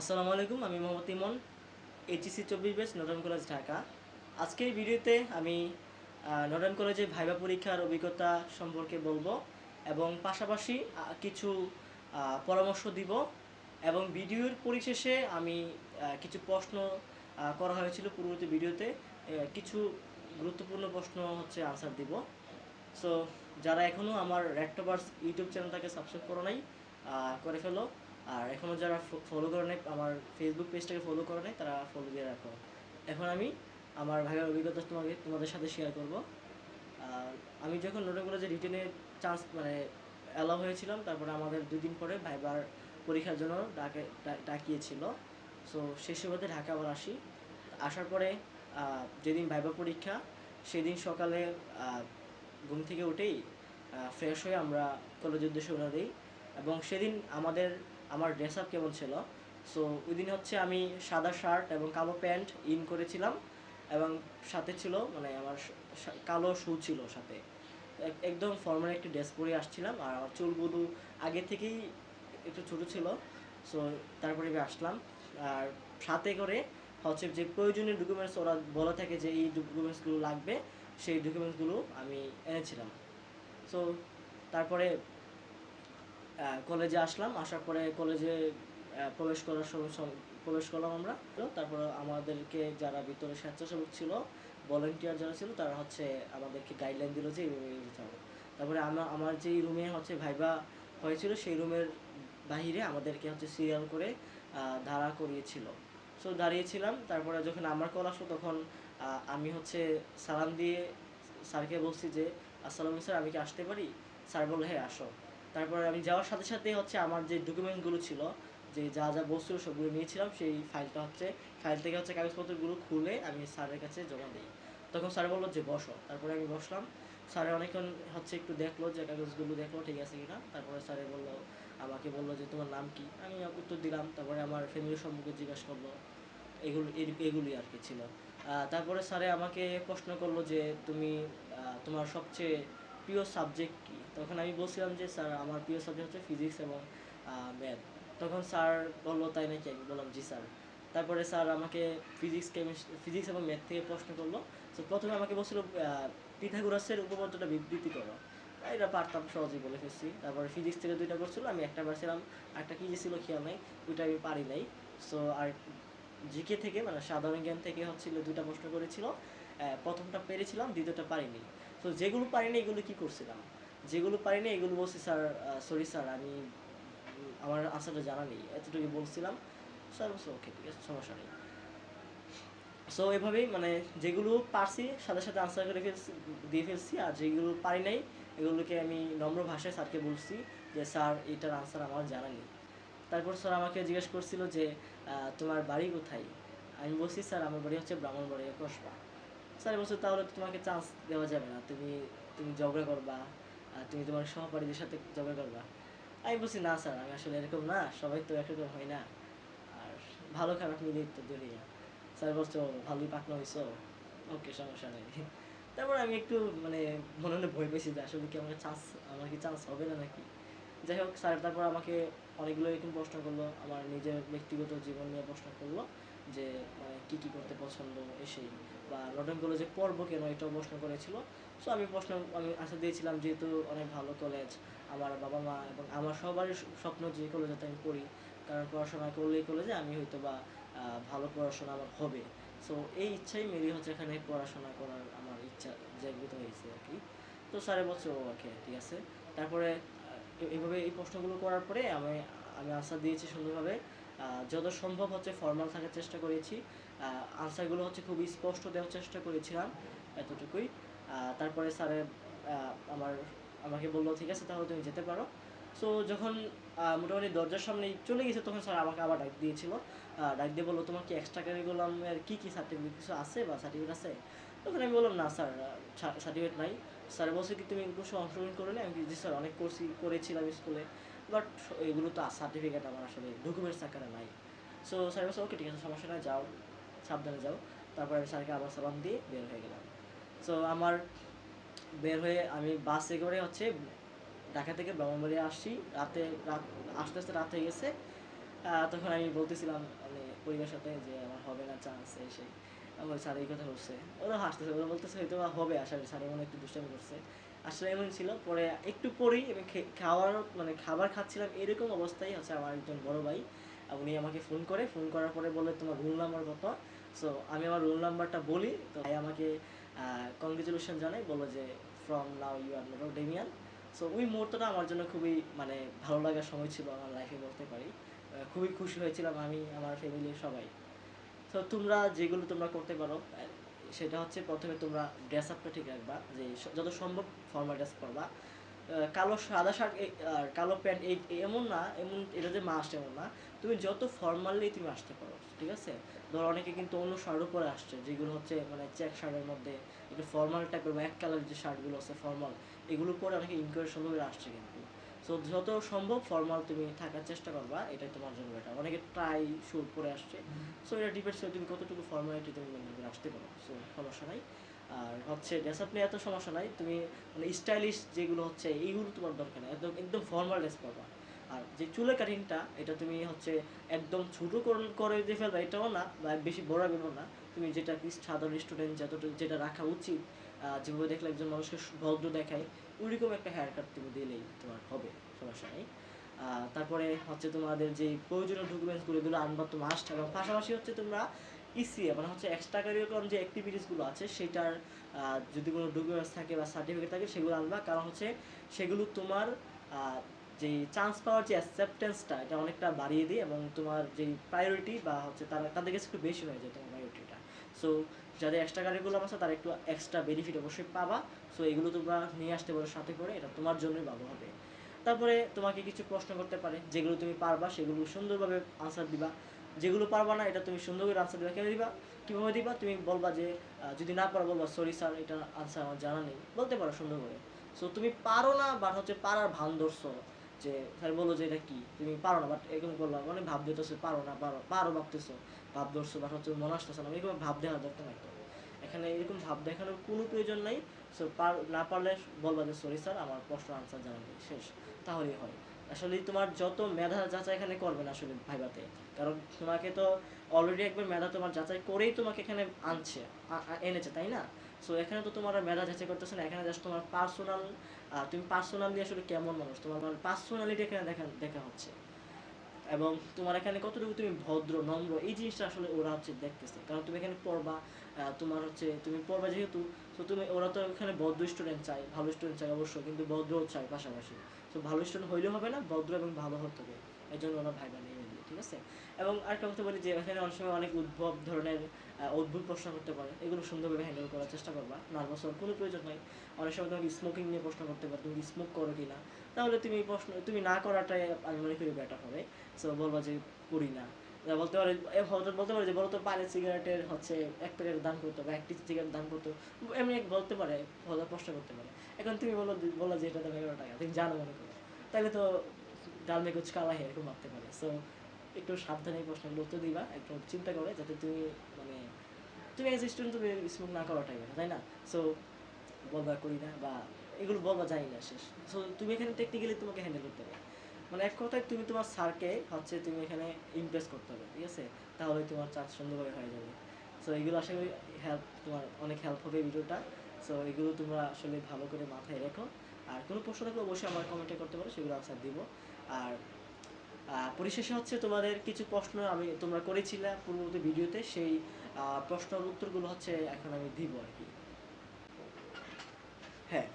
আসসালামু আলাইকুম, আমি মোহাম্মদ ইমন এইচএসি চব্বিশ বেস নর্ডার্ন কলেজ ঢাকা আজকের ভিডিওতে আমি নর্ডার্ন কলেজে ভাইবা পরীক্ষার অভিজ্ঞতা সম্পর্কে বলব এবং পাশাপাশি কিছু পরামর্শ দিব এবং ভিডিওর পরিশেষে আমি কিছু প্রশ্ন করা হয়েছিল পূর্ববর্তী ভিডিওতে কিছু গুরুত্বপূর্ণ প্রশ্ন হচ্ছে আনসার দিব। সো যারা এখনও আমার র্যাক্টোভার্স ইউটিউব চ্যানেলটাকে সাবস্ক্রাইব করো নাই করে ফেলো। আর এখনও যারা ফলো করে নাই, আমার ফেসবুক পেজটাকে ফলো করে নাই, তারা ফলো দিয়ে রাখো। এখন আমি আমার ভাইয়ের অভিজ্ঞতা তোমাকে, তোমাদের সাথে শেয়ার করব। আমি যখন নোটে কলেজে রিটেনের চান্স মানে অ্যালাউ হয়েছিলাম, তারপরে আমাদের দুই দিন পরে ভাইবার পরীক্ষার জন্য ডাকে ডাকিয়েছিল। সো সেই সুবাদে ঢাকা আবার আসি। আসার পরে যেদিন ভাইবা পরীক্ষা, সেদিন সকালে ঘুম থেকে উঠেই ফ্রেশ হয়ে আমরা কলেজের উদ্দেশ্যে রওনা দিই। এবং সেদিন আমাদের আমার ড্রেস আপ কেমন ছিল। সো ওই দিন হচ্ছে আমি সাদা শার্ট এবং কালো প্যান্ট ইন করেছিলাম এবং সাথে ছিল মানে আমার কালো শু ছিল সাথে। একদম ফর্মাল একটি ড্রেস পরে আসছিলাম আর আমার চুলগুলো আগে থেকেই একটু ছোটো ছিল। সো তারপরে আমি আসলাম। আর সাথে করে হচ্ছে যে প্রয়োজনীয় ডকুমেন্টস ওরা বলা থাকে যে এই ডকুমেন্টসগুলো লাগবে, সেই ডকুমেন্টসগুলো আমি এনেছিলাম। সো তারপরে কলেজে আসলাম, আসার পরে কলেজে প্রবেশ করার সময় প্রবেশ করলাম আমরা। তারপর আমাদেরকে যারা ভিতরে স্বেচ্ছাসেবক ছিল ভলেন্টিয়ার যারা ছিল, তারা হচ্ছে আমাদেরকে গাইডলাইন দিল যে এইভাবে যেতে হবে তারপরে আমার আমার যেই রুমে হচ্ছে ভাইবা হয়েছিল, সেই রুমের বাহিরে আমাদেরকে হচ্ছে সিরিয়াল করে ধারা করিয়েছিল। সো দাঁড়িয়েছিলাম, তারপরে যখন আমার কল আসলো, তখন আমি হচ্ছে সালাম দিয়ে স্যারকে বলছি যে, আসসালামু স্যার, আমি কি আসতে পারি? স্যার বলল হ্যাঁ আসো। তারপরে আমি যাওয়ার সাথে সাথে হচ্ছে আমার যে ডকুমেন্টগুলো ছিল, যে যা যা বস্তু সবগুলো নিয়েছিলাম, সেই ফাইলটা হচ্ছে ফাইল থেকে হচ্ছে কাগজপত্রগুলো খুলে আমি স্যারের কাছে জমা দিই। তখন স্যার বলল যে বসো। তারপরে আমি বসলাম। স্যারে অনেকক্ষণ হচ্ছে একটু দেখল যে কাগজগুলো দেখল ঠিক আছে কিনা। তারপরে স্যারে বলল, আমাকে বলল যে তোমার নাম কি? আমি উত্তর দিলাম। তারপরে আমার ফ্যামিলির সম্পর্কে জিজ্ঞাসা করল, এগুলো এগুলি আর কি ছিল? তারপরে স্যারে আমাকে প্রশ্ন করল যে তুমি তোমার সবচেয়ে প্রিয় সাবজেক্ট তখন আমি বলছিলাম যে, স্যার, আমার প্রিয় সাবজেক্ট হচ্ছে ফিজিক্স এবং ম্যাথ তখন স্যার বলল, তাই নাকি? আমি বললাম, জি, স্যার। তারপরে স্যার আমাকে ফিজিক্স কেমিস্ট্রি ফিজিক্স এবং ম্যাথ থেকে প্রশ্ন করল। তো প্রথমে আমাকে বলছিল পিথাগোরাসের উপপাদ্যটা বিবৃতি করো। এটা পারতাম, সহজেই বলে ফেলছি। তারপরে ফিজিক্স থেকে দুইটা করছিল আমি একটা পারছিলাম একটা কি ছিল খেয়াল নাই, ওইটা আমি পারি নাই। সো আর জিকে থেকে মানে সাধারণ জ্ঞান থেকে হচ্ছিল দুইটা প্রশ্ন করেছিল প্রথমটা পেরেছিলাম, দ্বিতীয়টা পারিনি। তো যেগুলো পারিনি, এগুলো কি করছিলাম? যেগুলো পারিনি, এগুলো বলছি, স্যার সরি স্যার, আমি, আমার আনসারটা জানা নেই। এতটুকু বলছিলাম। স্যার, বলছে ওকে ঠিক আছে, সমস্যা নেই। সো এভাবেই মানে যেগুলো পারছি, সাথে সাথে আনসার করে ফেলছি, দিয়ে ফেলছি। আর যেগুলো পারি নাই, এগুলোকে আমি নম্র ভাষায় স্যারকে বলছি যে, স্যার, এটার আনসার আমার জানা নেই। তারপর স্যার আমাকে জিজ্ঞেস করছিল যে তোমার বাড়ি কোথায়? আমি বলছি, স্যার, আমার বাড়ি হচ্ছে ব্রাহ্মণবাড়িয়া কসবা। স্যার বলছে, তাহলে তোমাকে চান্স দেওয়া যাবে না। তুমি তুমি ঝগড়া করবা তুমি তোমার সহপাঠীদের সাথে ঝগড়া করবা? আমি বলছি, না স্যার, আমি আসলে এরকম না। সবাই তো একরকম হয় না। আর ভালো খারাপ মিলিয়ে তো দুনিয়া স্যার বলছো ভালোই পাকনা হয়েছো ওকে, সমস্যা নেই। তারপর আমি একটু মানে মনে মনে ভয় পেয়েছি যে আসলে কি আমাকে চান্স আমার কি চান্স হবে না নাকি? যাই হোক, স্যার তারপর আমাকে অনেকগুলো এরকম প্রশ্ন করল, আমার নিজের ব্যক্তিগত জীবন নিয়ে প্রশ্ন করল। যে মানে কী কী করতে পছন্দ এসেই। বা লন্ডন কলেজে পড়ব কেন? এটাও প্রশ্ন করেছিল। সো আমি প্রশ্ন আমি আশা দিয়েছিলাম যেহেতু অনেক ভালো কলেজ আমার বাবা মা এবং আমার সবারই স্বপ্ন যে কলেজেতে আমি পড়ি কারণ পড়াশোনা করলে এই কলেজে আমি হয়তো বা ভালো পড়াশোনা আমার হবে। সো এই ইচ্ছাই মেরি হচ্ছে এখানে পড়াশোনা করার আমার ইচ্ছা জাগৃত হয়েছে আর কি। তো স্যারে বলছে ও ওকে ঠিক আছে? তারপরে আহ, এ- এইভাবে এই প্রশ্নগুলো করার পরে আমি আমি আনসার দিয়েছি সুন্দরভাবে। যত সম্ভব হচ্ছে ফর্মাল থাকার চেষ্টা করেছি। আনসারগুলো হচ্ছে খুব স্পষ্ট দেওয়ার চেষ্টা করেছিলাম এতটুকুই। তারপরে স্যারে আমার, আমাকে বলল, ঠিক আছে, তাহলে তুমি যেতে পারো। সো যখন মোটামুটি দরজার সামনে চলে গেছে, তখন স্যার আমাকে আবার ডাক দিয়েছিল। ডাক দিয়ে বলল, তোমার কি এক্সট্রা কারিকুলামের কী কী সার্টিফিকেট কিছু আছে বা সার্টিফিকেট আছে? তখন আমি বললাম, না স্যার সার্টিফিকেট নাই। স্যার বলছে কি, তুমি সব অংশগ্রহণ করে নি। আমি স্যার অনেক কোর্সই করেছিলাম স্কুলে বাট এগুলো তো সার্টিফিকেট আমার আসলে ডকুমেন্টস আকারে নাই সো স্যার বলছে ওকে ঠিক আছে, সমস্যা নাই, যাও, সাবধানে যাও। তারপরে আমি স্যারকে আবার সালাম দিয়ে বের হয়ে গেলাম। সো আমার বের হয়ে আমি বাসে করে হচ্ছে ঢাকা থেকে ব্রাহ্মণবাড়িয়া আসছি। রাতে, রাত, আস্তে আস্তে রাত হয়ে গেছে। তখন আমি বলতেছিলাম মানে পরিবারের সাথে যে আমার হবে না চান্স এই সেই। আমার স্যার এই কথা বলছে। ওরা হাসতেছে ওরা বলতেছে হয়তো হবে, আশা করি স্যার মনে একটু দুষ্টামি করছে। আসলে এমন ছিল, পরে একটু পরেই এবং খাওয়ার মানে খাবার খাচ্ছিলাম এরকম অবস্থায় হচ্ছে আমার একজন বড় ভাই। উনি আমাকে ফোন করে, ফোন করার পরে বলে তোমার রুল নাম্বার কত? সো আমি আমার রোল নাম্বারটা বলি, তো ভাই আমাকে কংগ্রেচুলেশন জানাই বলো যে from now you are not Damian so ওই মুহূর্তটা আমার জন্য খুবই মানে ভালো লাগার সময় ছিল আমার লাইফে বলতে পারি। খুবই খুশি হয়েছিলাম আমি, আমার ফ্যামিলির সবাই। তো তোমরা যেগুলো তোমরা করতে পারো সেটা হচ্ছে প্রথমে তোমরা ড্রেস আপটা ঠিক রাখবা, যে যত সম্ভব ফর্মাল ড্রেস পরবা। কালো সাদা শার্ট আর কালো প্যান্ট, এই, এমন না, এমন, এটা যে মাস্ট এমন না। তুমি যত ফর্মালি তুমি আসতে পারো, ঠিক আছে? ধরো অনেকে কিন্তু অন্য শার্টও পরে আসছে, যেগুলো হচ্ছে মানে চেক শার্টের মধ্যে একটু ফর্মাল টাইপের এক কালারের যে শার্টগুলো আছে ফর্মাল এগুলো পরে অনেকে ইনকোয়ারি করে আসছে কিন্তু। সো যত সম্ভব ফর্মাল তুমি থাকার চেষ্টা করবা, এটাই তোমার জন্য এটা অনেকে ট্রাই শুট করে আসছে। সো এটা ডিপেন্ডস তুমি কতটুকু ফর্মালিটি তুমি আসতে পারো। সো সমস্যা নাই। আর হচ্ছে ড্রেস আপ নিয়ে এত সমস্যা নাই। তুমি মানে স্টাইলিশ যেগুলো হচ্ছে, এইগুলো তোমার দরকার নেই। একদম একদম ফর্মাল ড্রেস পাবা আর যে চুলের কাটিংটা এটা তুমি হচ্ছে একদম ছোটো করে- দিয়ে ফেলবা, এটাও না, বা বেশি বড় রাখবেও না। তুমি যেটা কি সাধারণ স্টুডেন্ট যতটুকু যেটা রাখা উচিত যেভাবে দেখলে একজন মানুষকে ভদ্র দেখায়, ওইরকম একটা হেয়ার কাট তুমি দিলেই তোমার হবে, সমস্যা নেই। তারপরে হচ্ছে তোমাদের যে প্রয়োজনীয় ডকুমেন্টসগুলো এগুলো আনবা তো মাস্ট এবং পাশাপাশি হচ্ছে তোমরা ইসিএ মানে হচ্ছে এক্সট্রা কারিকুলাম যে অ্যাক্টিভিটিসগুলো আছে, সেটার যদি কোনো ডকুমেন্টস থাকে বা সার্টিফিকেট থাকে, সেগুলো আনবা। কারণ হচ্ছে সেগুলো তোমার যে চান্স পাওয়ার যে অ্যাকসেপ্টেন্সটা এটা অনেকটা বাড়িয়ে দিই এবং তোমার যে প্রায়োরিটি বা হচ্ছে তারা তাদের কাছে একটু বেশি হয়ে যায় তোমার প্রায়োরিটিটা সো যাদের এক্সট্রা কারিকুলাম আছে, তারা একটু এক্সট্রা বেনিফিট অবশ্যই পাবা। সো এগুলো তোমরা নিয়ে আসতে পারো সাথে করে, এটা তোমার জন্যই ভালো হবে। তারপরে তোমাকে কিছু প্রশ্ন করতে পারে, যেগুলো তুমি পারবা, সেগুলো সুন্দরভাবে আনসার দিবা। যেগুলো পারবা না, এটা তুমি সুন্দর করে আনসার দিবা। কেন দিবা? কীভাবে দিবা? তুমি বলবা যে যদি না পারো, বলবা সরি স্যার এটা আনসার আমার জানা নেই। বলতে পারো সুন্দর করে। সো তুমি পারো না বা হচ্ছে পারার ভান ধরছো। যে, স্যার, বলো যে এটা কি? তুমি পারো না বাট এরকম করলাম। মানে ভাব দিতেছো, পারো না, পারো পারো ভাবতেছো। ভাব ধরছো বাট হচ্ছে মনে আসতেছে না। এরকম ভাব দেওয়ার দরকার নাই এখানে এরকম ভাব দেখানোর কোনো প্রয়োজন নাই। সো পার, না পারলে বলবা যে সরি স্যার, আমার প্রশ্ন আনসার জানা নেই, শেষ। তাহলেই হয়। আসলে তোমার যত মেধা যাচাই এখানে করবে না আসলে ভাইবাতে, কারণ তোমাকে তো অলরেডি একবার মেধা তোমার যাচাই করেই তোমাকে এখানে আনছে এনেছে, তাই না? সো এখানে তো তোমার মেধা যাচাই করতেছে না, এখানে জাস্ট তোমার পার্সোনাল তুমি পার্সোনালি আসলে কেমন মানুষ? তোমার পার্সোনালিটি এখানে দেখা দেখা হচ্ছে। এবং তোমার এখানে কতটুকু তুমি ভদ্র, নম্র, এই জিনিসটা আসলে ওরা হচ্ছে দেখতেছে। কারণ তুমি এখানে পড়বা তোমার হচ্ছে, তুমি পড়বা যেহেতু তো তুমি, ওরা তো এখানে ভদ্র স্টুডেন্ট চাই ভালো স্টুডেন্ট চাই অবশ্যই, কিন্তু ভদ্রও চাই পাশাপাশি। তো ভালো স্টুডেন্ট হইলেও হবে না, ভদ্র এবং ভালো হতে হবে। এই জন্য ওরা ভাই বানিয়ে নিয়ে। ঠিক আছে? এবং আরেকটা কথা বলি যে, এখানে অনেক সময় অনেক উদ্ভব ধরনের অদ্ভুত প্রশ্ন করতে পারে। এগুলো সুন্দরভাবে হ্যান্ডেল করার চেষ্টা করবা। নার্ভাস হওয়ার কোনো প্রয়োজন নাই। অনেক সময় তোমাকে স্মোকিং নিয়ে প্রশ্ন করতে পারে, তুমি স্মোক করো কি না? তাহলে তুমি প্রশ্ন, তুমি না করাটাই আমি মনে করি বেটার হবে। সো বলবা যে, করি না। বলতে পারে হয়তো বলতে পারে যে, বলো তো পানি সিগারেটের হচ্ছে এক প্যাকেট দান করতো বা একটি সিগারেট দান করতো এমনি এক বলতে পারে, হয়তো প্রশ্ন করতে পারে। এখন তুমি বলো বলো যে, এটা দাম এগারো টাকা, তুমি জানো মনে করো। তাহলে তো ডাল মে কালা হে, এরকম ভাবতে পারে। সো একটু সাবধানে প্রশ্নগুলো উত্তর দিবা, একটু চিন্তা করে যাতে তুমি মানে তুমি এজ স্টুডেন্ট তুমি স্মোক না করাটাই বেটার তাই না? সো বলবা করি না বা এগুলো বলবা জানি না শেষ। সো তুমি এখানে টেকনিক্যালি তোমাকে হ্যান্ডেল করতে হবে। মানে এক কথায় তুমি তোমার স্যারকে হচ্ছে তুমি এখানে ইমপ্রেস করতে হবে, ঠিক আছে? তাহলে তোমার চান্স সুন্দরভাবে হয়ে যাবে। সো এগুলো আশা করি হেল্প তোমার অনেক হেল্প হবে ভিডিওটা। সো এগুলো তোমরা আসলে ভালো করে মাথায় রেখো। আর কোনো প্রশ্ন থাকলে অবশ্যই আমার কমেন্টে করতে পারো, সেগুলো আনসার দিব। আর পরিশেষে হচ্ছে তোমাদের কিছু প্রশ্ন আমি তোমরা করেছিলে পূর্ববর্তী ভিডিওতে, সেই প্রশ্নের উত্তরগুলো হচ্ছে এখন আমি দিব আর কি। হ্যাঁ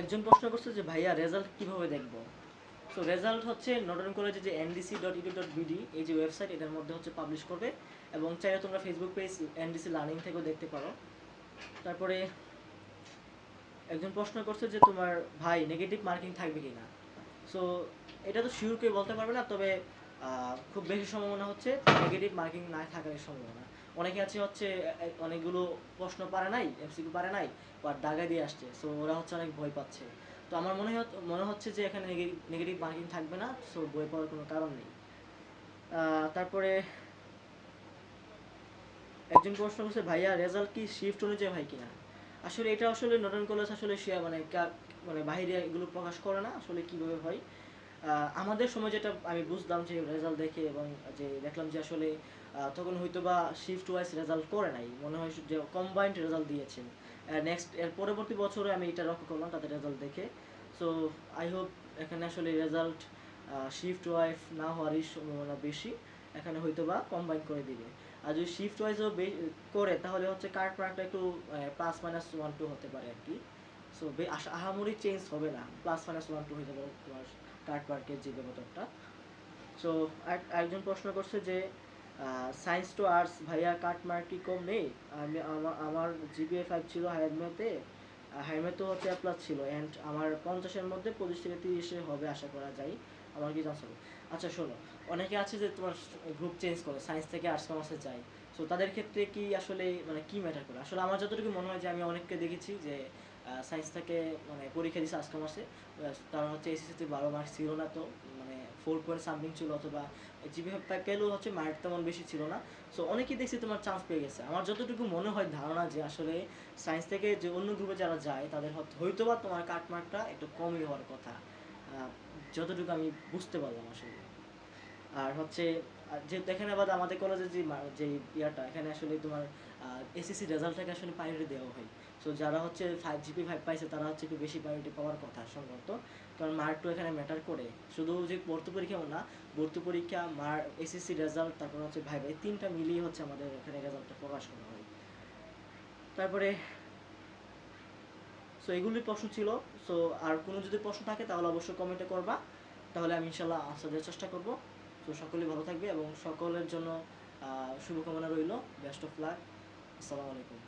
একজন প্রশ্ন করছে যে, ভাইয়া রেজাল্ট কীভাবে দেখব? তো রেজাল্ট হচ্ছে নটন কলেজে যে NDC dot edu dot BD এই যে ওয়েবসাইট এটার মধ্যে হচ্ছে পাবলিশ করবে এবং চাইলে তোমরা ফেসবুক পেজ এনডিসি লার্নিং থেকেও দেখতে পারো। তারপরে একজন প্রশ্ন করছে যে, তোমার ভাই নেগেটিভ মার্কিং থাকবে কি না সো এটা তো শিওর কেউ বলতে পারবে না, তবে খুব বেশি সম্ভাবনা হচ্ছে নেগেটিভ মার্কিং না থাকার সম্ভাবনা। অনেকে আছে হচ্ছে অনেকগুলো প্রশ্ন পারে নাই এমসিকিউ পারে নাই বা দাগা দিয়ে আসছে সো ওরা হচ্ছে অনেক ভয় পাচ্ছে। তো আমার মনে হয় মনে হচ্ছে যে এখানে নেগেটিভ মার্কিং থাকবে না সো বই পড়ার কোনো কারণ নেই। তারপরে একজন প্রশ্ন করছে, ভাইয়া রেজাল্ট কি শিফট অনুযায়ী হয় কিনা? আসলে এটা আসলে নটন কলেজ আসলে সে মানে মানে বাইরে এগুলো প্রকাশ করে না, আসলে কীভাবে হয়? আমাদের সময় যেটা আমি বুঝলাম যে রেজাল্ট দেখে এবং যে দেখলাম যে আসলে তখন হয়তো বা শিফট ওয়াইজ রেজাল্ট করে নাই। মনে হয় যে কম্বাইন্ড রেজাল্ট দিয়েছেন। নেক্সট এর পরবর্তী বছরে আমি এটা লক্ষ্য করলাম তাদের রেজাল্ট দেখে। সো আই হোপ এখানে আসলে রেজাল্ট শিফট ওয়াইজ না হওয়ারই সম্ভাবনা বেশি। এখানে হয়তো বা কম্বাইন করে দিবে। আর যদি শিফট ওয়াইজও করে, তাহলে হচ্ছে কার্ড প্রোডাক্টটা একটু প্লাস মাইনাস ওয়ান টু হতে পারে আর কি। সো আহামরি চেঞ্জ হবে না। প্লাস মাইনাস ওয়ান টু হয়ে যাবে তোমার কার্ড পার্কের যে ব্যাপারটা। সো একজন প্রশ্ন করছে যে সায়েন্স টু আর্টস ভাইয়া কাট মার্ক কি কম নেই আমি আমা- আমার জিপিএ ফাইভ ছিল হায়ারমেতে। হায়ারমেতেও হচ্ছে এ প্লাস ছিল। অ্যান্ড আমার পঞ্চাশের মধ্যে পঁচিশ থেকে তিরিশে হবে আশা করা যায়। আমার কি হবে? আচ্ছা শোনো। অনেকে আছে যে তোমার গ্রুপ চেঞ্জ করে সায়েন্স থেকে আর্টস কমার্সে যায়। সো তাদের ক্ষেত্রে কি আসলে মানে কি ম্যাটার করে? আসলে আমার যতটুকু মনে হয় যে আমি অনেককে দেখেছি যে সায়েন্স থেকে মানে পরীক্ষা দিচ্ছে আর্টস কমার্সে তারা হচ্ছে এসএসসিতে বারো মার্কস ছিল না তো মানে ফোর পয়েন্ট সামথিং ছিল অথবা জিপিএ পেলেও হচ্ছে মার্ক তেমন বেশি ছিল না। সো অনেকেই দেখছি তোমার চান্স পেয়ে গেছে। আমার যতটুকু মনে হয় ধারণা যে আসলে সায়েন্স থেকে যে অন্য গ্রুপে যারা যায়, তাদের হয়তো- বা তোমার কাট মার্কটা একটু কমই হওয়ার কথা। যতটুকু আমি বুঝতে পারলাম আসলে। আর হচ্ছে যেহেতু এখানে আবার আমাদের কলেজের যে যে ইয়াটা, এখানে আসলে তোমার এসএসসি রেজাল্টটাকে আসলে প্রায়োরিটি দেওয়া হয়। সো যারা হচ্ছে ফাইভ জিপি ফাইভ পাইছে, তারা হচ্ছে একটু বেশি প্রায়োরিটি পাওয়ার কথা সম্ভবত। কারণ মার্ক তো এখানে ম্যাটার করে। শুধু যে ভর্তি পরীক্ষাও না, ভর্তি পরীক্ষা মার এসএসসি রেজাল্ট তারপর হচ্ছে ভাই ভাই তিনটা মিলিয়ে হচ্ছে আমাদের এখানে রেজাল্টটা প্রকাশ করা হয়। তারপরে সো এগুলি প্রশ্ন ছিল। সো আর কোনো যদি প্রশ্ন থাকে, তাহলে অবশ্যই কমেন্টে করবা। তাহলে আমি ইনশাল্লাহ আনসার দেওয়ার চেষ্টা করব। তো সকলেই ভালো থাকবে এবং সকলের জন্য শুভকামনা রইল। বেস্ট অফ লাক আসসালামু আলাইকুম।